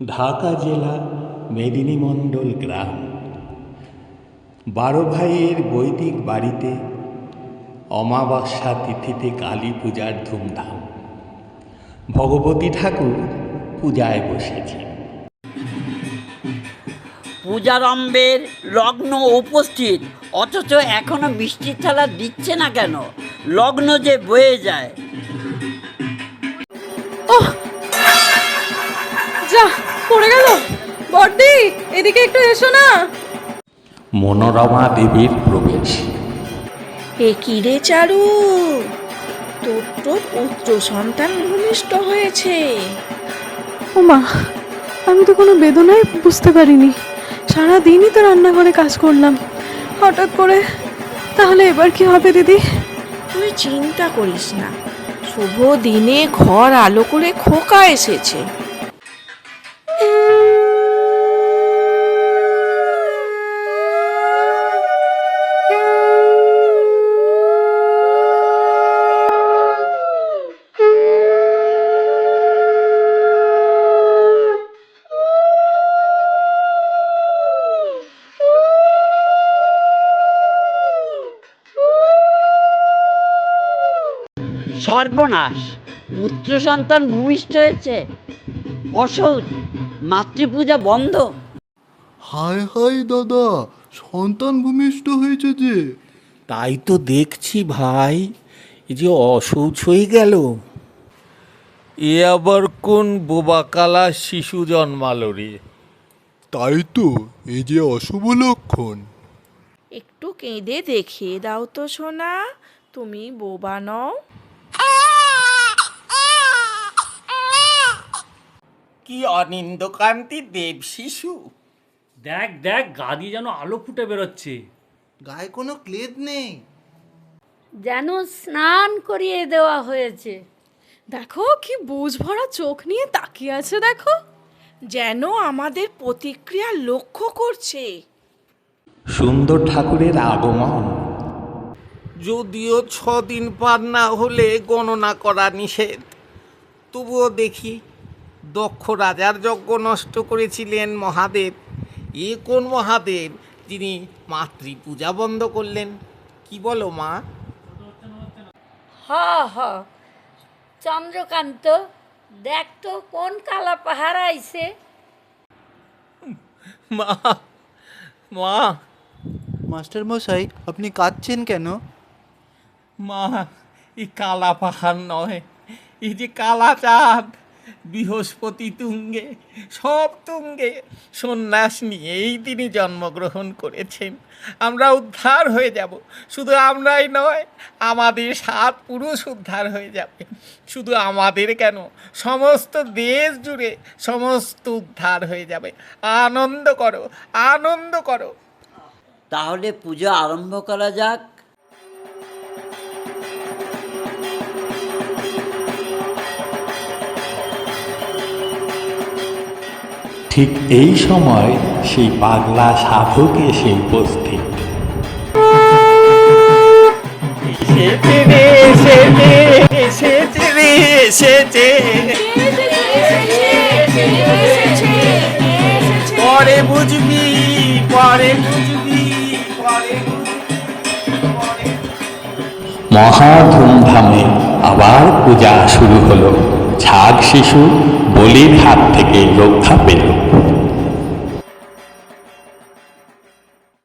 ঢাকা জেলা মেদিনীমণ্ডল গ্রাম। বারো ভাইয়ের বৈদিক বাড়িতে অমাবস্যা তিথিতে কালী পূজার ধুমধাম। ভগবতী ঠাকুর পূজায় বসেছেন। পূজারম্ভের লগ্ন উপস্থিত অথচ এখনও বৃষ্টির থালা দিচ্ছে না কেন? লগ্ন যে বয়ে যায়। যা পড়ে গেল। বর্দি এদিকে একটু এসো না। মনোরমা দেবীর প্রবেশ। এ কি রে চারু? তোর তো পুত্র সন্তান ভূমিষ্ঠ হয়েছে। ওমা আমি তো কোনো বেদনাই বুঝতে পারিনি। সারা দিনই তো রান্নাঘরে কাজ করলাম। হঠাৎ করে তাহলে এবার কি হবে দিদি? তুই চিন্তা করিস না। শুভ দিনে ঘর আলো করে খোকা এসেছে। সর্বনাশ। পুত্র সন্তান ভূমিষ্ঠ হয়েছে। অসৌচ মাতৃপূজা বন্ধ। হায় হায় দাদা সন্তান ভূমিষ্ঠ হয়েছে যে। তাই তো দেখছি ভাই এই যে অসৌচ হয়ে গেল। এ আবার কোন বোবাকালা শিশু জন্মালো রে? তাই তো এই যে অশুভ লক্ষণ। একটু কেঁদে দেখিয়ে দাও তো সোনা তুমি বোবা নও। কি অনিন্দকান্তি দেব শিশু? দেখ দেখ গা দিয়ে যেন আলো ফুটে বেরোচ্ছে। গায়ে কোনো ক্লেদ নেই। যেন স্নান করিয়ে দেওয়া হয়েছে। দেখো কি বুঝ ভরা চোখ নিয়ে তাকিয়ে আছে দেখো। যেন আমাদের প্রতিক্রিয়া লক্ষ্য করছে। সুন্দর ঠাকুরের আগমন। যদিও ছদিন পার না হলে গণনা করা নিষেধ। তবুও দেখি দক্ষ রাজার যজ্ঞ নষ্ট করেছিলেন মহাদেব। এ কোন মহাদেব যিনি মাতৃপূজা বন্ধ করলেন? কি বলো মা? হ হ। চন্দ্রকান্ত দেখ তো কোন কালা পাহাড় আইছে। মা মা। মাস্টার মশাই আপনি কাঁদছেন কেন? মা এই কালা পাহাড় নয় এই যে কালা চাঁদ। বৃহস্পতি তুঙ্গে, সব তুঙ্গে। সন্ন্যাস নিয়েই তিনি জন্মগ্রহণ করেছেন। আমরা উদ্ধার হয়ে যাব। শুধু আমরাই নয়, আমাদের সাত পুরুষ উদ্ধার হয়ে যাবে। শুধু আমাদের কেন? সমস্ত দেশ জুড়ে সমস্ত উদ্ধার হয়ে যাবে। আনন্দ করো আনন্দ করো। তাহলে পুজো আরম্ভ করা যাক। ঠিক এই সময় সেই পাগলা সাধক এসে উপস্থিত পরে বুঝবি পরে বুঝবি পরে মহা ধুমধামে আবার পূজা শুরু হলো। ছাগ শিশু বলির হাত থেকে রক্ষা পেল।